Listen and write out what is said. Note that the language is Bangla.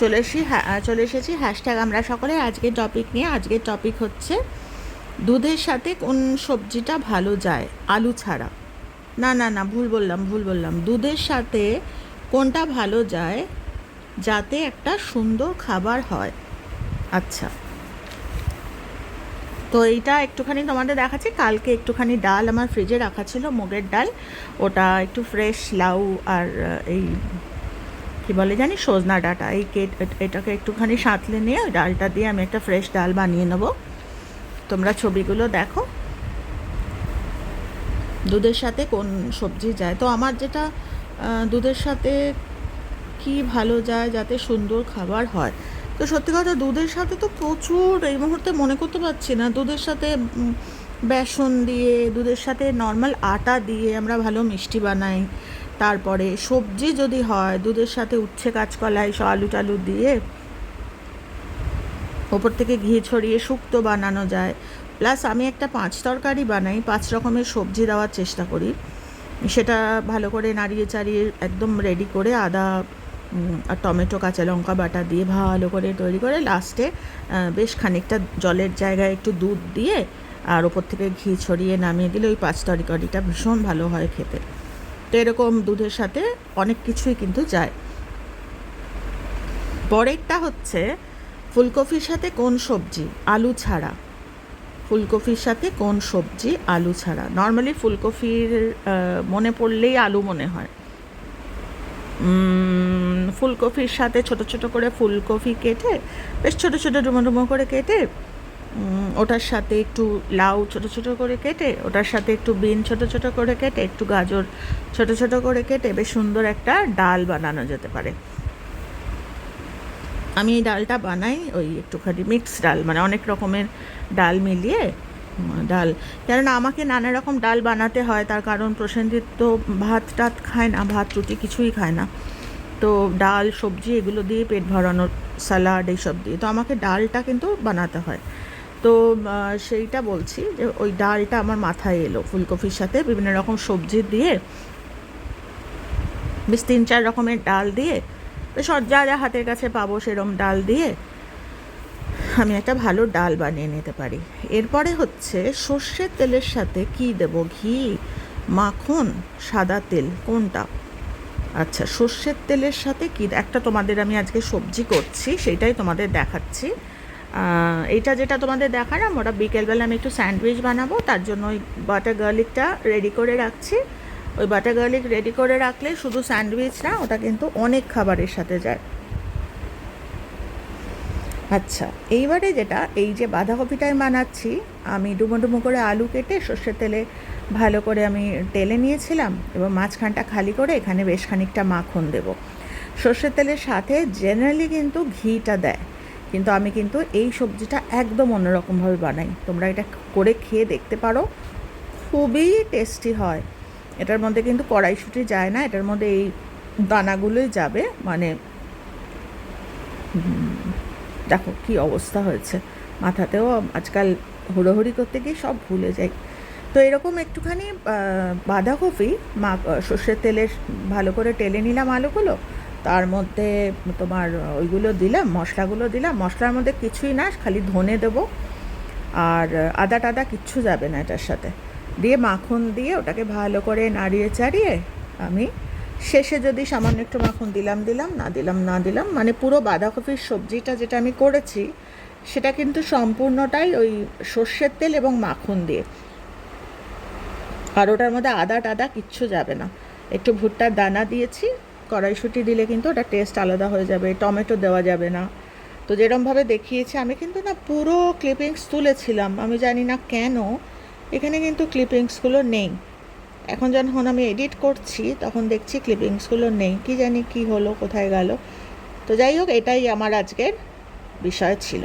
চলে এসি চলে এসেছি। হ্যাশট্যাগ আমরা সকলে আজকের টপিক নিয়ে। আজকের টপিক হচ্ছে, দুধের সাথে কোন সবজিটা ভালো যায়? আলু ছাড়া। না না না, ভুল বললাম ভুল বললাম। দুধের সাথে কোনটা ভালো যায়? যাতে একটা সুন্দর খাবার হয়। আচ্ছা। তো এইটা একটুখানি তোমাদের দেখাচ্ছি। কালকে একটুখানি ডাল আমার ফ্রিজে রাখা ছিল, মুগের ডাল। ওটা একটু ফ্রেশ লাউ আর এই কি বলে জানি? সজনা ডাটা। এই কেট এটাকে একটুখানি সাঁতলে নিয়ে ওই ডালটা দিয়ে আমি একটা ফ্রেশ ডাল বানিয়ে নেব। তোমরা ছবিগুলো দেখো। দুধের সাথে কোন সবজি যায়? তো আমার যেটা দুধের সাথে কি ভালো যায় যাতে সুন্দর খাবার হয়? তো সত্যি কথা দুধের সাথে তো প্রচুর এই মুহূর্তে মনে করতে পারছি না। দুধের সাথে বেসন দিয়ে, দুধের সাথে নর্মাল আটা দিয়ে আমরা ভালো মিষ্টি বানাই। তারপরে সবজি যদি হয়, দুধের সাথে উচ্ছে কাঁচকলা এইসব আলু টালু দিয়ে ওপর থেকে ঘি ছড়িয়ে শুক্তো বানানো যায়। প্লাস আমি একটা পাঁচ তরকারি বানাই, পাঁচ রকমের সবজি দেওয়ার চেষ্টা করি। সেটা ভালো করে নাড়িয়ে চাড়িয়ে একদম রেডি করে আদা আর টমেটো, কাঁচা লঙ্কা বাটা দিয়ে ভালো করে তৈরি করে লাস্টে বেশ খানিকটা জলের জায়গায় একটু দুধ দিয়ে আর ওপর থেকে ঘি ছড়িয়ে নামিয়ে দিলে ওই পাঁচ তরকারিটা ভীষণ ভালো হয় খেতে। তো এরকম দুধের সাথে অনেক কিছুই কিন্তু যায়। পরেরটা হচ্ছে ফুলকপির সাথে কোন সবজি? আলু ছাড়া। ফুলকপির সাথে কোন সবজি? আলু ছাড়া। নর্মালি ফুলকপির মনে পড়লেই আলু মনে হয়। ফুলকপির সাথে ছোট ছোট করে ফুলকপি কেটে, বেশ ছোট ছোট ডুমো ডুমো করে কেটে ওটার সাথে একটু লাউ ছোট ছোট করে কেটে, ওটার সাথে একটু বিন ছোট ছোট করে কেটে, একটু গাজর ছোট ছোট করে কেটে বেশ সুন্দর একটা ডাল বানানো যেতে পারে। আমি এই ডালটা বানাই ওই একটুখানি মিক্স ডাল মানে অনেক রকমের ডাল মিলিয়ে ডাল। কেননা আমাকে নানা রকম ডাল বানাতে হয়, তার কারণ প্রসেনজিৎ তো ভাত টাত খায় না, ভাত রুটি কিছুই খায় না। তো ডাল, সবজি এগুলো দিয়ে পেট ভরানোর স্যালাড এইসব দিয়ে। তো আমাকে ডালটা কিন্তু বানাতে হয়। তো সেইটা বলছি যে ওই ডালটা আমার মাথায় এলো ফুলকপির সাথে, বিভিন্ন রকম সবজি দিয়ে। বেশ তিন চার রকমের ডাল দিয়ে, বেশ যা যা হাতের কাছে পাবো সেরম ডাল দিয়ে আমি একটা ভালো ডাল বানিয়ে নিতে পারি। এরপরে হচ্ছে সর্ষের তেলের সাথে কি দেব? ঘি, মাখন, সাদা তেল, কোনটা? আচ্ছা সর্ষের তেলের সাথে কি? একটা তোমাদের আমি আজকে সবজি করছি, সেটাই তোমাদের দেখাচ্ছি। এইটা যেটা তোমাদের দেখালাম, ওটা বিকেলবেলা আমি একটু স্যান্ডউইচ বানাবো, তার জন্য ওই বাটার গার্লিকটা রেডি করে রাখছি। ওই বাটার গার্লিক রেডি করে রাখলে শুধু স্যান্ডউইচ না, ওটা কিন্তু অনেক খাবারের সাথে যায়। আচ্ছা এইবারে যেটা, এই যে বাঁধাকপিটাই বানাচ্ছি, আমি ডুমো ডুমো করে আলু কেটে সর্ষের তেলে ভালো করে আমি তেলে নিয়েছিলাম, এবং মাঝখানটা খালি করে এখানে বেশ খানিকটা মাখন দেব। সর্ষের তেলের সাথে জেনারেলি কিন্তু ঘিটা দেয়। কিন্তু আমি কিন্তু এই সবজিটা একদম অন্যরকমভাবে বানাই। তোমরা এটা করে খেয়ে দেখতে পারো। খুবই টেস্টি হয়। এটার মধ্যে কিন্তু কড়াইশুঁটি যায় না, এটার মধ্যে এই দানাগুলোই যাবে। মানে দেখো কি অবস্থা হয়েছে। মাথাতেও আজকাল হুড়োহুড়ি করতে গিয়ে সব ভুলে যাই। তো এরকম একটুখানি বাঁধাকপি, মা, সর্ষের তেলে ভালো করে টেলে নিলাম আলুগুলো। তার মধ্যে তোমার ওইগুলো দিলাম, মশলাগুলো দিলাম। মশলার মধ্যে কিছুই না, খালি ধনে দেবো। আর আদা টাদা কিচ্ছু যাবে না এটার সাথে। দিয়ে মাখন দিয়ে ওটাকে ভালো করে নাড়িয়ে চাড়িয়ে আমি শেষে যদি সামান্য একটু মাখন দিলাম দিলাম, না দিলাম না দিলাম মানে পুরো বাঁধাকপির সবজিটা যেটা আমি করেছি, সেটা কিন্তু সম্পূর্ণটাই ওই সর্ষের তেল এবং মাখন দিয়ে। আর ওটার মধ্যে আদা টাদা কিচ্ছু যাবে না। একটু ভুট্টার দানা দিয়েছি কড়াইশুঁটি দিলে কিন্তু ওটা টেস্ট আলাদা হয়ে যাবে, টমেটো দেওয়া যাবে না। তো যেরমভাবে দেখিয়েছি, আমি কিন্তু না পুরো ক্লিপিংস তুলেছিলাম। আমি জানি না কেন, এখানে কিন্তু ক্লিপিংসগুলো নেই। এখন যখন আমি এডিট করছি, তখন দেখছি ক্লিপিংসগুলো নেই। কি জানি কি হলো, কোথায় গেল। তো যাই হোক, এটাই আমার আজকের বিষয় ছিল।